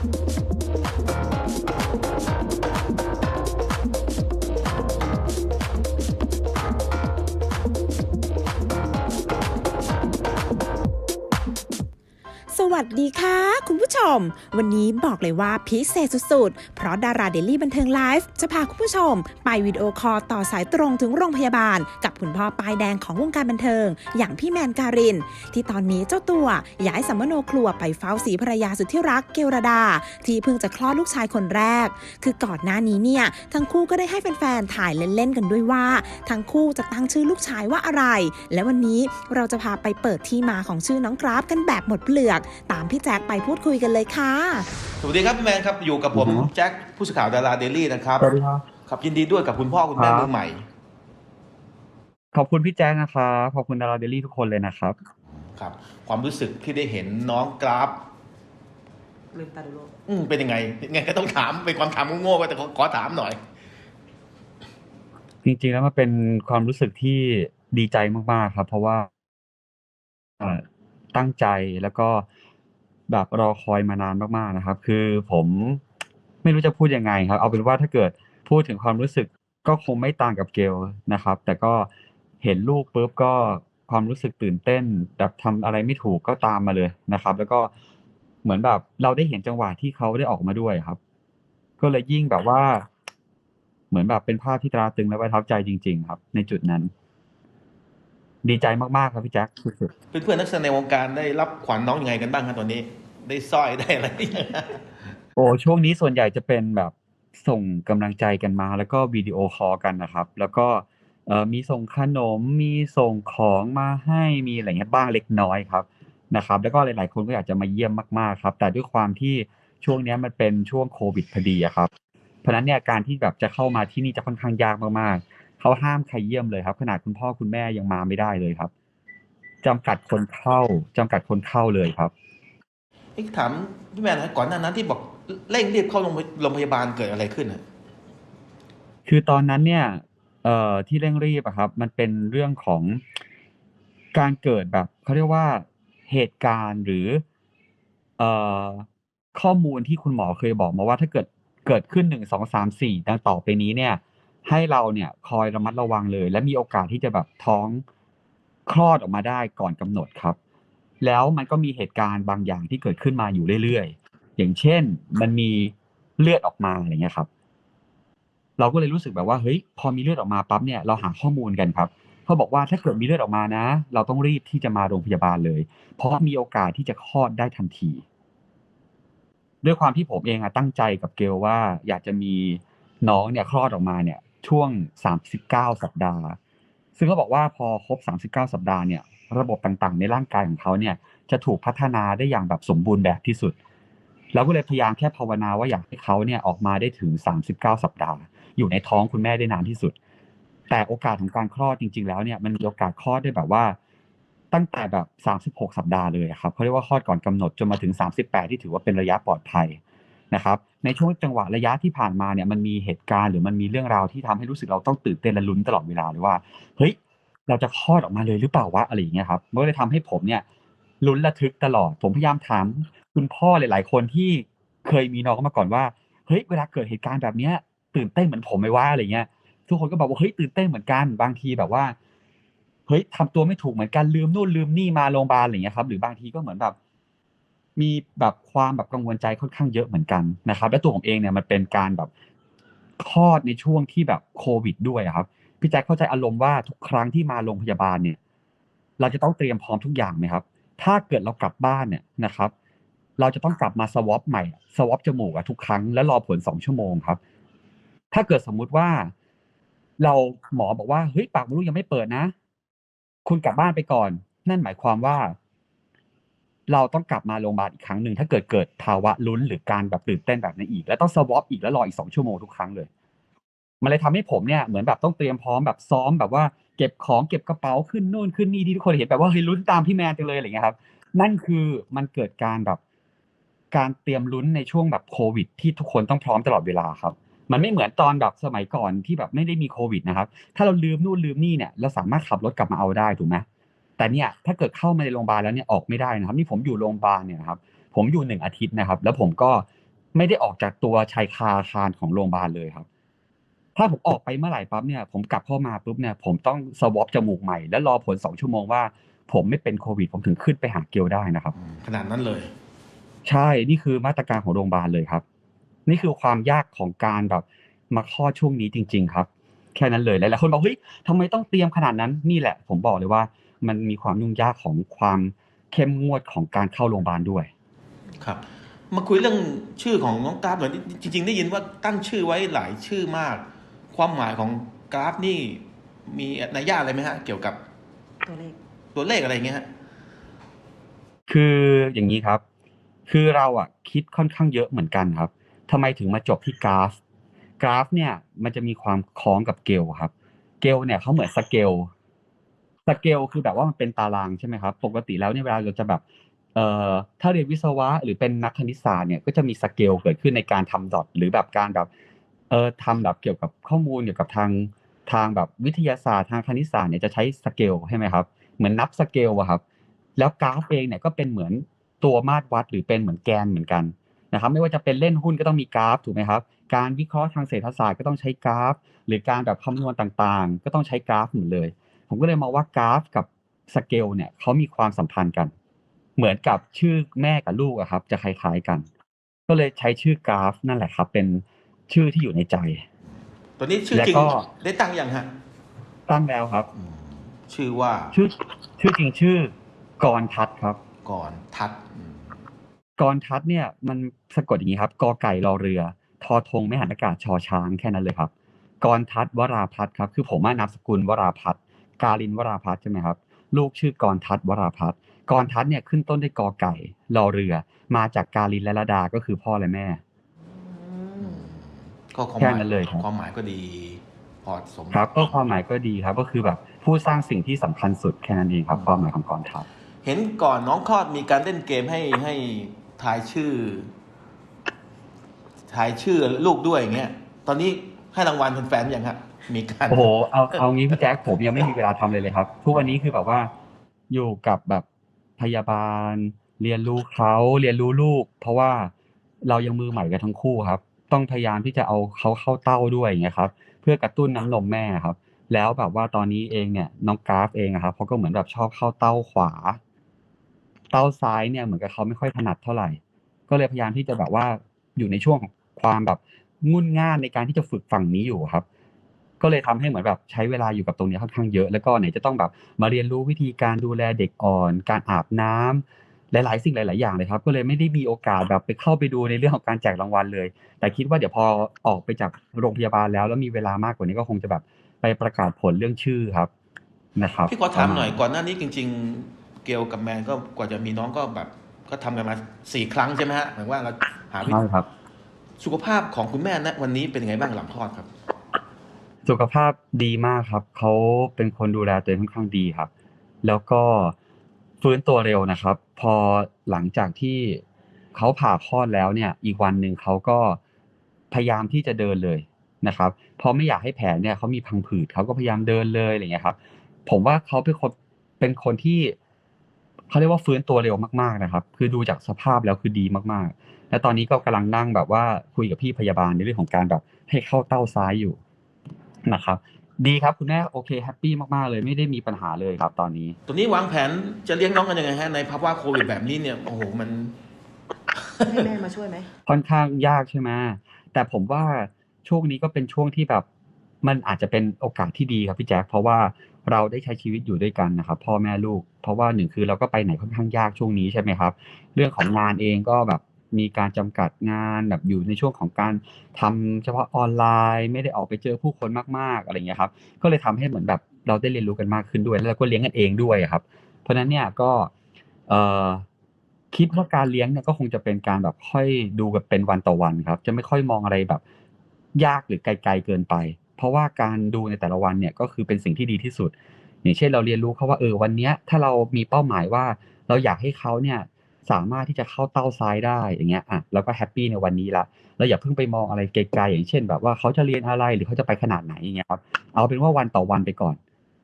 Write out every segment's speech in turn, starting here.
Thank you. วัสดีค่ะ คุณผู้ชม วันนี้บอกเลยว่าพิเศษสุดๆ เพราะดาราเดลี่บันเทิงไลฟ์จะพาคุณผู้ชม ไปวิดีโอคอลต่อสายตรงถึงโรงพยาบาล กับคุณพ่อป้ายแดงของวงการบันเทิง อย่างพี่แมนการิน ที่ตอนนี้เจ้าตัวย้ายสัมมโนครัวไปเฝ้าสีภรรยาสุดที่รักเกลรดา ที่เพิ่งจะคลอดลูกชายคนแรก คือก่อนหน้านี้เนี่ยทั้งคู่ก็ได้ให้แฟนๆถ่ายเล่นๆกันด้วยว่า ทั้งคู่จะตั้งชื่อลูกชายว่าอะไร และวันนี้เราจะพาไปเปิดที่มาของชื่อน้องกราฟกันแบบหมดเปลือกตามพี่แจ๊คไปพูดคุยกันเลยค่ะ สวัสดีครับพี่แมนครับอยู่กับผมอือฮึ แจ็คผู้สื่อข่าวดาราเดลี่นะครับสวัสดีครับ ครับยินดีด้วยกับคุณพ่อคุณแม่ครับ มือใหม่ ขอบคุณพี่แจ้งนะครับขอบคุณดาราเดลี่ทุกคนเลยนะครับ ครับ ความรู้สึกที่ได้เห็นน้องกราฟ ลืมตาดูโลกอืมเป็นยังไงยังไงก็ต้องถามเป็นความถามโง่ๆก็แต่ขอขอถามหน่อย จริงๆแล้วมันเป็นความรู้สึกที่ดีใจมากๆครับ เพราะว่าเอ่อตั้งใจแล้วก็ แบบรอคอยมานานมากๆนะครับ คือผมไม่รู้จะพูดยังไงครับ เอาเป็นว่าถ้าเกิดพูดถึงความรู้สึกก็คงไม่ต่างกับเกลนะครับ แต่ก็เห็นลูกปุ๊บก็ความรู้สึกตื่นเต้น แบบทำอะไรไม่ถูกก็ตามมาเลยนะครับ แล้วก็เหมือนแบบเราได้เห็นจังหวะที่เขาได้ออกมาด้วยครับ ก็เลยยิ่งแบบว่า เหมือนแบบเป็นภาพที่ตราตึงและประทับใจจริง ๆ ครับ ในจุดนั้น ดีใจมากๆครับพี่แจ็คสุดเพื่อนๆนักแสดงในวงการได้รับขวัญน้องยังไงกันบ้างครับตอนนี้ ได้สร้อยได้อะไรๆโอ้ช่วงนี้ส่วนใหญ่จะเป็นแบบส่งกำลังใจกันมา แล้วก็วิดีโอคอลกันนะครับ แล้วก็เอ่อมีส่งขนมมีส่งของมาให้มีอะไรเงี้ยบ้างเล็กน้อยครับนะครับ แล้วก็หลาย ๆ คนก็อยากจะมาเยี่ยมมากๆครับ แต่ด้วยความที่ช่วงเนี้ยมันเป็นช่วงโควิดพอดีอะครับ เพราะฉะนั้นเนี่ยการที่แบบจะเข้ามาที่นี่จะค่อนข้างยากมากๆ เขาห้ามใครเยี่ยมเลยครับ ขนาดคุณพ่อคุณแม่ยังมาไม่ได้เลยครับจำกัดคนเข้าจำกัดคนเข้าเลยครับเอ๊ะถามพี่แมนนะก่อนหน้านั้นที่บอกเร่งรีบเข้าโรงพยโรงพยาบาลเกิดอะไรขึ้นอะคือตอนนั้นเนี่ย เอ่อที่เร่งรีบอะครับ มันเป็นเรื่องของการเกิดแบบเขาเรียกว่าเหตุการณ์หรือ เอ่อข้อมูลที่คุณหมอเคยบอกมาว่าถ้าเกิดเกิดขึ้นหนึ่งสองสามสี่ดังต่อไปนี้เนี่ย ให้เราเนี่ยคอยระมัดระวังเลย และมีโอกาสที่จะแบบท้องคลอดออกมาได้ก่อนกำหนดครับ แล้วมันก็มีเหตุการณ์บางอย่างที่เกิดขึ้นมาอยู่เรื่อยๆ อย่างเช่นมันมีเลือดออกมาอะไรเงี้ยครับ เราก็เลยรู้สึกแบบว่าเฮ้ยพอมีเลือดออกมาปั๊บเนี่ยเราหาข้อมูลกันครับเขาบอกว่าถ้าเกิดมีเลือดออกมานะ เราต้องรีบที่จะมาโรงพยาบาลเลย เพราะมีโอกาสที่จะคลอดได้ทันที ด้วยความที่ผมเองอะตั้งใจกับเกลว่าอยากจะมีน้องเนี่ยคลอดออกมาเนี่ย ช่วง 39 สัปดาห์ ซึ่งเขาบอกว่าพอครบ 39 สัปดาห์เนี่ยระบบต่างๆ ในร่างกายของเขาเนี่ยจะถูกพัฒนาได้อย่างแบบสมบูรณ์แบบที่สุดเราก็เลยพยายามแค่ภาวนาว่าอยากให้เขาเนี่ยออกมาได้ถึง 39 สัปดาห์ อยู่ในท้องคุณแม่ได้นานที่สุด แต่โอกาสของการคลอดจริง ๆ แล้วเนี่ยมันมีโอกาสคลอดได้แบบว่า ตั้งแต่แบบ 36 สัปดาห์เลยครับเขาเรียกว่าคลอดก่อนกำหนดจนมาถึง 38 ที่ถือว่าเป็นระยะปลอดภัย นะครับในช่วงจังหวะระยะที่ผ่านมาเนี่ยมันมีเหตุการณ์หรือมันมีเรื่องราวที่ทำให้รู้สึกเราต้องตื่นเต้นและลุ้นตลอดเวลาเลยว่าเฮ้ยเราจะคลอดออกมาเลยหรือเปล่าวะอะไรอย่างเงี้ยครับมันก็เลยทำให้ผมเนี่ยลุ้นระทึกตลอด ผมพยายามถามคุณพ่อหลาย ๆ คนที่เคยมีน้องมาก่อนว่าเฮ้ยเวลาเกิดเหตุการณ์แบบเนี้ยตื่นเต้นเหมือนผมไหมว่าอะไรเงี้ยทุกคนก็บอกว่าเฮ้ยตื่นเต้นเหมือนกันบางทีแบบว่าเฮ้ยทำตัวไม่ถูกเหมือนกันลืมนู่นลืมนี่มาโรงพยาบาลอะไรเงี้ยครับหรือบางทีก็เหมือนแบบ มีแบบความแบบกังวลใจค่อนข้างเยอะเหมือนกันนะครับ และตัวผมเองเนี่ยมันเป็นการแบบคลอดในช่วงที่แบบโควิด ด้วยครับพี่แจ็คเข้าใจอารมณ์ว่าทุกครั้งที่มาโรงพยาบาลเนี่ย เราจะต้องเตรียมพร้อมทุกอย่างไหมครับ ถ้าเกิดเรากลับบ้านเนี่ยนะครับ เราจะต้องกลับมาสวอปใหม่สวอปจมูกอะทุกครั้งแล้วรอผลสองชั่วโมงครับ ถ้าเกิดสมมุติว่า เราหมอบอกว่าเฮ้ยปากมดลูกยังไม่เปิดนะ คุณกลับบ้านไปก่อน นั่นหมายความว่า เราต้องกลับมาโรงพยาบาลอีกครั้งหนึ่งถ้าเกิดเกิดภาวะลุ้นหรือการแบบตื่นเต้นแบบนั้นอีก แล้วต้องสวอปอีกแล้วรออีกสองชั่วโมงทุกครั้งเลย มันเลยทำให้ผมเนี่ยเหมือนแบบต้องเตรียมพร้อมแบบซ้อมแบบว่าเก็บของเก็บกระเป๋าขึ้นนู่นขึ้นนี่ที่ทุกคนเห็นแบบว่าเฮ้ยลุ้นตามพี่แมนจังเลยอะไรเงี้ยครับ นั่นคือมันเกิดการแบบการเตรียมลุ้นในช่วงแบบโควิด ที่ทุกคนต้องพร้อมตลอดเวลาครับ มันไม่เหมือนตอนแบบสมัยก่อนที่แบบไม่ได้มีโควิดนะครับ ถ้าเราลืมนู่นลืมนี่เนี่ยเราสามารถขับรถกลับมาเอาได้ถูกไหม แต่เนี่ยถ้าเกิดเข้ามาในโรงพยาบาลแล้วเนี่ยออกไม่ได้นะครับนี่ผมอยู่โรงพยาบาลเนี่ยนะครับผมอยู่หนึ่งอาทิตย์นะครับ แล้วผมก็ไม่ได้ออกจากตัวชายคาอาคารของโรงพยาบาลเลยครับ ถ้าผมออกไปเมื่อไหร่ปั๊บเนี่ย ผมกลับเข้ามาปุ๊บเนี่ย ผมต้องสวอปจมูกใหม่ แล้วรอผลสองชั่วโมงว่า ผมไม่เป็นโควิด ผมถึงขึ้นไปหาเกลได้นะครับอืมขนาดนั้นเลย ใช่นี่คือมาตรการของโรงพยาบาลเลยครับ นี่คือความยากของการแบบมาคลอดช่วงนี้จริง ๆ ครับ แค่นั้นเลยหลายๆคนบอกเฮ้ยทำไมต้องเตรียมขนาดนั้นนี่แหละ ผมบอกเลยว่า มันมีความยุ่งยากของความเข้มงวดของการเข้าโรงพยาบาลด้วย ครับ มาคุยเรื่องชื่อของน้องกราฟหน่อยจริง ๆ ได้ยินว่าตั้งชื่อไว้หลายชื่อมาก ความหมายของกราฟนี่มีนัยยะอะไรไหมฮะ เกี่ยวกับตัวเลขตัวเลขอะไรอย่างเงี้ยฮะคืออย่างนี้ครับ คือเราอะคิดค่อนข้างเยอะเหมือนกันครับทำไมถึงมาจบที่กราฟ กราฟเนี่ยมันจะมีความคล้องกับเกลครับ เกลเนี่ยเขาเหมือนสเกล สเกลคือแบบว่ามันเป็นตารางใช่ไหมครับ ปกติแล้วเนี่ยเวลาเราจะแบบเอ่อถ้าเรียนวิศวะหรือเป็นนักคณิตศาสตร์เนี่ยก็จะมีสเกลเกิดขึ้นในการทำดอทหรือแบบการแบบเอ่อทำแบบเกี่ยวกับข้อมูลเกี่ยวกับทางทางแบบวิทยาศาสตร์ทางคณิตศาสตร์เนี่ยจะใช้สเกลใช่ไหมครับ เหมือนนับสเกลอะครับ แล้วกราฟเองเนี่ยก็เป็นเหมือนตัวมาตรวัดหรือเป็นเหมือนแกนเหมือนกันนะครับ ไม่ว่าจะเป็นเล่นหุ้นก็ต้องมีกราฟถูกไหมครับ การวิเคราะห์ทางเศรษฐศาสตร์ก็ต้องใช้กราฟ หรือการแบบคำนวณต่างๆ ก็ต้องใช้กราฟหมดเลย ผมก็เลยมองว่ากราฟกับสเกลเนี่ยเขามีความสัมพันธ์กัน เหมือนกับชื่อแม่กับลูกอะครับ จะคล้ายๆกัน ก็เลยใช้ชื่อกราฟนั่นแหละครับ เป็นชื่อที่อยู่ในใจ ตัวนี้ชื่อจริงแล้วก็ได้ตั้งยังฮะตั้งแล้วครับอืมชื่อว่าชื่อชื่อจริงชื่อกรทัศน์ครับก่อนทัดอืมกรทัศน์เนี่ย มันสะกดอย่างนี้ครับกอไก่รอเรือ ทอธงไม่หันอากาศชอช้างแค่นั้นเลยครับกรทัศน์วราพัฒน์ครับ คือผมว่านามสกุลวราพัฒน์ กาลินวราพัฒน์ใช่ไหมครับ ลูกชื่อกรทัศน์วราพัฒน์กรทัศน์เนี่ยขึ้นต้นด้วยกอไก่รอเรือ มาจากกาลินและระดาก็คือพ่อและแม่อืมก็ความหแค่มายนั้นเลยครับความหมายก็ดีพอสมครับก็ความหมายก็ดีครับ ก็คือแบบผู้สร้างสิ่งที่สำคัญสุดแค่นั้นเองครับความหมายของกรทัศน์เห็นก่อนน้องคลอดมีการเล่นเกมให้ให้ทายชื่อทายชื่อลูกด้วยอย่างเงี้ย ตอนนี้ให้รางวัลแฟนๆยังฮะ มีการโอ้โหเอาเอางี้พี่แจ๊คผมยังไม่มีเวลาทำเลยเลยครับ ทุกวันนี้คือแบบว่าอยู่กับแบบพยาบาล เรียนรู้เขาเรียนรู้ลูก เพราะว่าเรายังมือใหม่กันทั้งคู่ครับ ต้องพยายามที่จะเอาเขาเข้าเต้าด้วยอย่างเงี้ยครับ เพื่อกระตุ้นน้ำนมแม่ครับ แล้วแบบว่าตอนนี้เองเนี่ยน้องกราฟเองอะครับเขาก็เหมือนแบบชอบเข้าเต้าขวา เต้าซ้ายเนี่ยเหมือนกับเขาไม่ค่อยถนัดเท่าไหร่ ก็เลยพยายามที่จะแบบว่าอยู่ในช่วงของความแบบงุ่นง่านในการที่จะฝึกฝั่งนี้อยู่ครับ ก็เลยทำให้เหมือนแบบใช้เวลาอยู่กับตรงนี้ค่อนข้างเยอะ แล้วก็ไหนจะต้องแบบมาเรียนรู้วิธีการดูแลเด็กอ่อน การอาบน้ำหลายๆ สิ่งหลาย ๆ อย่างเลยครับ ก็เลยไม่ได้มีโอกาสแบบไปเข้าไปดูในเรื่องของการแจกรางวัลเลย แต่คิดว่าเดี๋ยวพอออกไปจากโรงพยาบาลแล้วแล้วมีเวลามากกว่านี้ก็คงจะแบบไปประกาศผลเรื่องชื่อครับนะครับพี่ขอถามหน่อยก่อนหน้านี้จริง ๆ เกลกับแมนก็กว่าจะมีน้องก็แบบก็ทำกันมาสี่ครั้งใช่ไหมฮะหมายว่าเราหาวิใช่ครับสุขภาพของคุณแม่นะวันนี้เป็นยังไงบ้างหลังคลอดครับ สุขภาพดีมากครับ เขาเป็นคนดูแลตัวเองค่อนข้างดีครับ แล้วก็ฟื้นตัวเร็วนะครับ พอหลังจากที่เขาผ่าคลอดแล้วเนี่ย อีกวันหนึ่งเขาก็พยายามที่จะเดินเลยนะครับเพราะไม่อยากให้แผลเนี่ยเขามีพังผืดเขาก็พยายามเดินเลยอะไรเงี้ยครับ ผมว่าเขาเป็นคนเป็นคนที่เขาเรียกว่าฟื้นตัวเร็วมากๆนะครับ คือดูจากสภาพแล้วคือดีมากๆ และตอนนี้ก็กำลังนั่งแบบว่าคุยกับพี่พยาบาลในเรื่องของการแบบให้เข้าเต้าซ้ายอยู่ นะครับ ดีครับคุณแม่โอเคแฮปปี้มากๆเลยไม่ได้มีปัญหาเลยครับตอนนี้ตัวนี้วางแผนจะเลี้ยงน้องกันยังไงฮะในภาวะโควิดแบบนี้เนี่ยโอ้โหมันให้แม่มาช่วยไหมค่อนข้างยากใช่ไหมแต่ผมว่าช่วงนี้ก็เป็นช่วงที่แบบมันอาจจะเป็นโอกาสที่ดีครับพี่แจ๊คเพราะว่าเราได้ใช้ชีวิตอยู่ด้วยกันนะครับพ่อแม่ลูก เพราะว่าหนึ่งคือเราก็ไปไหนค่อนข้างยากช่วงนี้ใช่ไหมครับ เรื่องของงานเองก็แบบ มีการจำกัดงานแบบอยู่ในช่วงของการทำเฉพาะออนไลน์ ไม่ได้ออกไปเจอผู้คนมากๆอะไรอย่างเงี้ยครับ ก็เลยทำให้เหมือนแบบเราได้เรียนรู้กันมากขึ้นด้วย แล้วเราก็เลี้ยงกันเองด้วยครับ เพราะฉะนั้นเนี่ยก็เอคิดว่าการเลี้ยงเนี่ยก็คงจะเป็นการแบบค่อยดูแบบเป็นวันต่อวันครับ จะไม่ค่อยมองอะไรแบบ ยากหรือไกลๆเกินไป เพราะว่าการดูในแต่ละวันเนี่ยก็คือเป็นสิ่งที่ดีที่สุด อย่างเช่นเราเรียนรู้เขาว่าเออวันเนี้ยถ้าเรามีเป้าหมายว่า เราอยากให้เขาเนี่ย สามารถที่จะเข้าเต้าซ้ายได้อย่างเงี้ยอะเราก็แฮปปี้ในวันนี้ละเราอย่าเพิ่งไปมองอะไรไกลๆอย่างเช่น แบบว่าเขาจะเรียนอะไรหรือเขาจะไปขนาดไหนอย่างเงี้ยครับเอาเป็นว่าวันต่อวันไปก่อน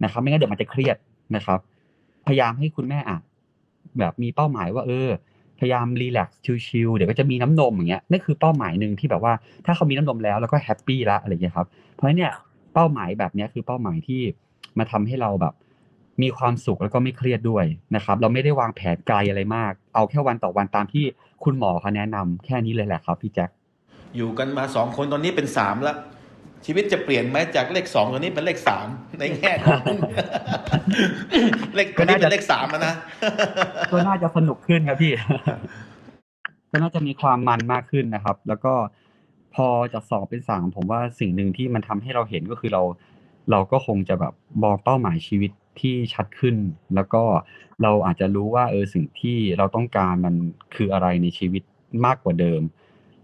นะครับ ไม่งั้นเดี๋ยวมันจะเครียดนะครับ พยายามให้คุณแม่อะแบบมีเป้าหมายว่าเออพยายามรีแลกซ์ชิลๆเดี๋ยวก็จะมีน้ำนมอย่างเงี้ยนั่นคือเป้าหมายหนึ่งที่แบบว่า ถ้าเขามีน้ำนมแล้วแล้วก็แฮปปี้ละอะไรเงี้ยครับเพราะฉะนั้นเนี่ยเป้าหมายแบบเนี้ยคือเป้าหมายที่มาทำให้เราแบบ มีความสุขแล้วก็ไม่เครียดด้วยนะครับ เราไม่ได้วางแผนไกลอะไรมาก เอาแค่วันต่อวันตามที่คุณหมอเขาแนะนำแค่นี้เลยแหละครับพี่แจ็คอยู่กันมาสองคนตอนนี้เป็นสามแล้วชีวิตจะเปลี่ยนไหมจากเลขสองตอนนี้เป็นเลขสามในแง่ของเลขตอนนี้เป็นเลขสามแล้วนะก็น่าจะสนุกขึ้นครับพี่ก็น่าจะมีความมันมากขึ้นนะครับ แล้วก็พอจากสองเป็นสามผมว่าสิ่งหนึ่งที่มันทำให้เราเห็นก็คือเรา เราก็คงจะแบบมองเป้าหมายชีวิตที่ชัดขึ้น แล้วก็เราอาจจะรู้ว่าเออสิ่งที่เราต้องการมันคืออะไรในชีวิตมากกว่าเดิม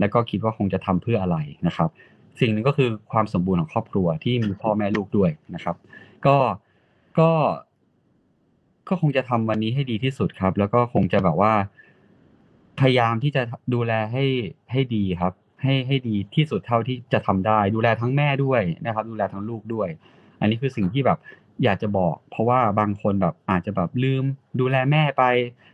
แล้วก็คิดว่าคงจะทำเพื่ออะไรนะครับ สิ่งหนึ่งก็คือความสมบูรณ์ของครอบครัวที่มีพ่อแม่ลูกด้วยนะครับ ก็ก็ก็คงจะทำวันนี้ให้ดีที่สุดครับ แล้วก็คงจะแบบว่า พยายามที่จะดูแลให้ให้ดีครับ ให้ให้ดีที่สุดเท่าที่จะทำได้ ดูแลทั้งแม่ด้วยนะครับ ดูแลทั้งลูกด้วย อันนี้คือสิ่งที่แบบอยากจะบอก เพราะว่าบางคนแบบอาจจะแบบลืม ดูแลแม่ไป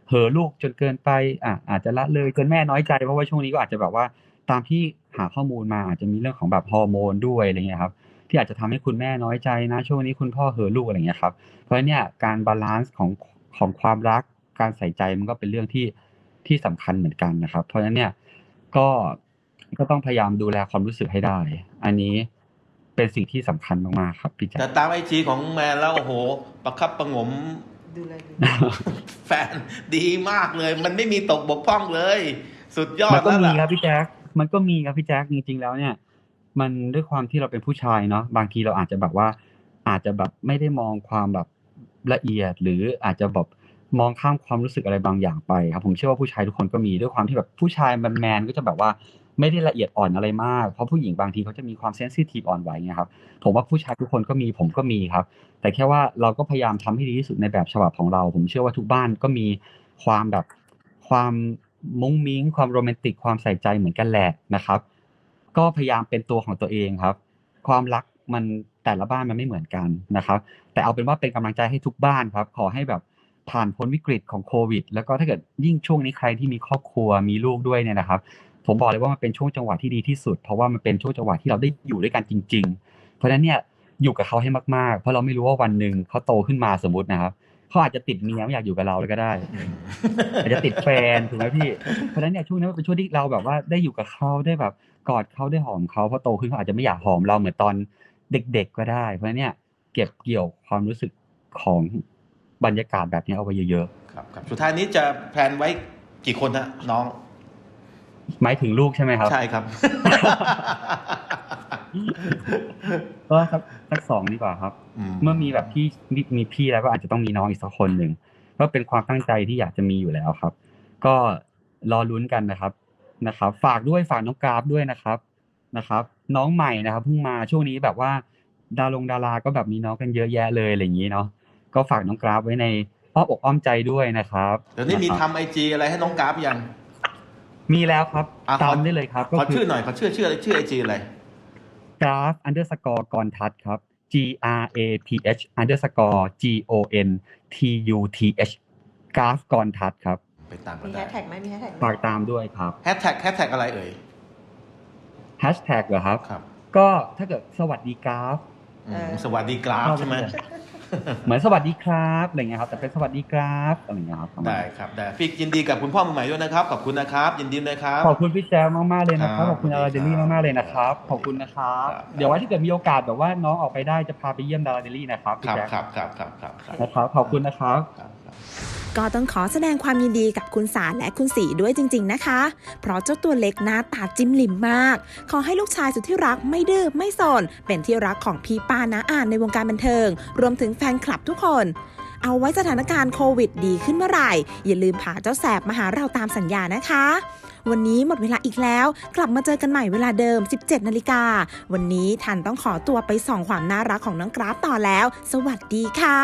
เหอลูกจนเกินไปอะอาจจะละเลยจนแม่น้อยใจเพราะว่าช่วงนี้ก็อาจจะแบบว่าตามที่หาข้อมูลมาอาจจะมีเรื่องของแบบฮอร์โมนด้วยอะไรเงี้ยครับที่อาจจะทำให้คุณแม่น้อยใจนะ ช่วงนี้คุณพ่อเหอลูกอะไรเงี้ยครับเพราะฉะนั้นเนี่ยการบาลานซ์ของของความรักการใส่ใจมันก็เป็นเรื่องที่ที่สำคัญเหมือนกันนะครับ เพราะฉะนั้นเนี่ยก็ ก็ต้องพยายามดูแลความรู้สึกให้ได้ อันนี้เป็นสิ่งที่สำคัญมากๆครับพี่แจ๊คแต่ตามไอจีของแมนแล้วโอ้โห ประคับประหงมดูแลดีแฟนดีมากเลย มันไม่มีตกบกพร่องเลย สุดยอมัดนก็แล้วมีล่ะครับพี่แจ๊คมันก็มีครับพี่แจ๊คจริงๆแล้วเนี่ย มันด้วยความที่เราเป็นผู้ชายเนาะบางทีเราอาจจะแบบว่า อาจจะแบบไม่ได้มองความแบบละเอียด หรืออาจจะแบบมองข้ามความรู้สึกอะไรบางอย่างไปครับ ผมเชื่อว่าผู้ชายทุกคนก็มีด้วยความที่แบบผู้ชายแมนๆก็จะแบบว่า ไม่ได้ละเอียดอ่อนอะไรมาก เพราะผู้หญิงบางทีเขาจะมีความเซนซิทีฟอ่อนไหวไงครับ ผมว่าผู้ชายทุกคนก็มีผมก็มีครับ แต่แค่ว่าเราก็พยายามทำให้ดีที่สุดในแบบฉบับของเรา ผมเชื่อว่าทุกบ้านก็มีความแบบความมุ้งมิ้ง ความโรแมนติกความใส่ใจเหมือนกันแหละนะครับ ก็พยายามเป็นตัวของตัวเองครับ ความรักมันแต่ละบ้านมันไม่เหมือนกันนะครับ แต่เอาเป็นว่าเป็นกำลังใจให้ทุกบ้านครับ ขอให้แบบผ่านพ้นวิกฤตของโควิด แล้วก็ถ้าเกิดยิ่งช่วงนี้ใครที่มีครอบครัวมีลูกด้วยเนี่ยนะครับ ผมบอกเลยว่ามันเป็นช่วงจังหวะที่ดีที่สุด เพราะว่ามันเป็นช่วงจังหวะที่เราได้อยู่ด้วยกันจริง ๆ เพราะฉะนั้นเนี่ยอยู่กับเขาให้มากๆ เพราะเราไม่รู้ว่าวันหนึ่งเขาโตขึ้นมาสมมตินะครับเขาอาจจะติดเมียไม่อยากอยู่กับเราเลยก็ได้ อาจจะติดแฟนถูกไหมพี่เพราะฉะนั้นเนี่ยช่วงนี้มันเป็นช่วงที่เราแบบว่าได้อยู่กับเขาได้แบบกอดเขาได้หอมเขาเพราะโตขึ้นเขาอาจจะไม่อยากหอมเราเหมือนตอนเด็ก ๆก็ได้ เพราะฉะนั้นเนี่ยเก็บเกี่ยวความรู้สึกของบรรยากาศแบบนี้เอาไว้เยอะครับครับสุดท้ายนี้จะแพลนไว้กี่คนฮะน้อง หมายถึงลูกใช่ไหมครับ ใช่ครับก็สักสักสองดีกว่าครับอืมเมื่อมีแบบพี่มีมีพี่แล้วก็อาจจะต้องมีน้องอีกสักคนหนึ่งก็เป็นความตั้งใจที่อยากจะมีอยู่แล้วครับ ก็รอลุ้นกันนะครับนะครับ ฝากด้วยฝากน้องกราฟด้วยนะครับนะครับ น้องใหม่นะครับเพิ่งมาช่วงนี้แบบว่า ดารงดาราก็แบบมีน้องกันเยอะแยะเลยอะไรอย่างนี้เนาะก็ฝากน้องกราฟไว้ในอ้อมอกอ้อมใจด้วยนะครับเดี๋ยวนี้มีะครับทำไอจีอะไรให้น้องกราฟยัง มีแล้วครับอะตามขอได้เลยครับขอชื่อหน่อยขอชื่อชื่ออะไรชื่อไอจีอะไรกราฟ underscore กรทัศน์ครับ G R A P H underscore G O N T U T H กราฟกรทัศน์ครับไปตามกัมีนแฮได้ชแท็กไหมมีแฮชแท็กไหมฝากตามด้วยครับแฮชแท็กแฮชแท็กอะไรเอ่ยแฮชแท็กเหรอครับ ครับก็ถ้าเกิดสวัสดีกราฟ อืมสวัสดีกราฟใช่ไหม เหมือนสวัสดีครับอะไรเงี้ยครับแต่เป็นสวัสดีกราฟอะไรเงี้ยครับประมาณได้ครับได้ฟิกยินดีกับคุณพ่อมือใหม่ด้วยนะครับขอบคุณนะครับ ยินดีด้วยครับขอบคุณพี่แจ๊มากๆเลยนะครับครับขอบคุณอาราเดลี่มากๆเลยนะครับขอบคุณนะครับครับเดี๋ยวไว้ถ้าเกิดมีโอกาสแบบว่าน้องออกไปได้จะพาไปเยี่ยมดาราเดลี่นะครับพี่ครับแจ๊คครับครับครับครับครับนะครับขอบคุณนะครับครับครับ ก็ต้องขอแสดงความยินดีกับคุณสารและคุณสีด้วยจริง ๆนะคะ เพราะเจ้าตัวเล็กหน้าตาจิ้มลิมมาก ขอให้ลูกชายสุดที่รักไม่ดื้อไม่สน เป็นที่รักของพี่ป้านาอ่านในวงการบันเทิง รวมถึงแฟนคลับทุกคนเอาไว้สถานการณ์โควิดดีขึ้นเมื่อไหร่ อย่าลืมพาเจ้าแสบมาหาเราตามสัญญานะคะ วันนี้หมดเวลาอีกแล้ว กลับมาเจอกันใหม่เวลาเดิม 17 นาฬิกา วันนี้ทันต้องขอตัวไปส่องความน่ารักของน้องกราฟต่อแล้ว สวัสดีค่ะ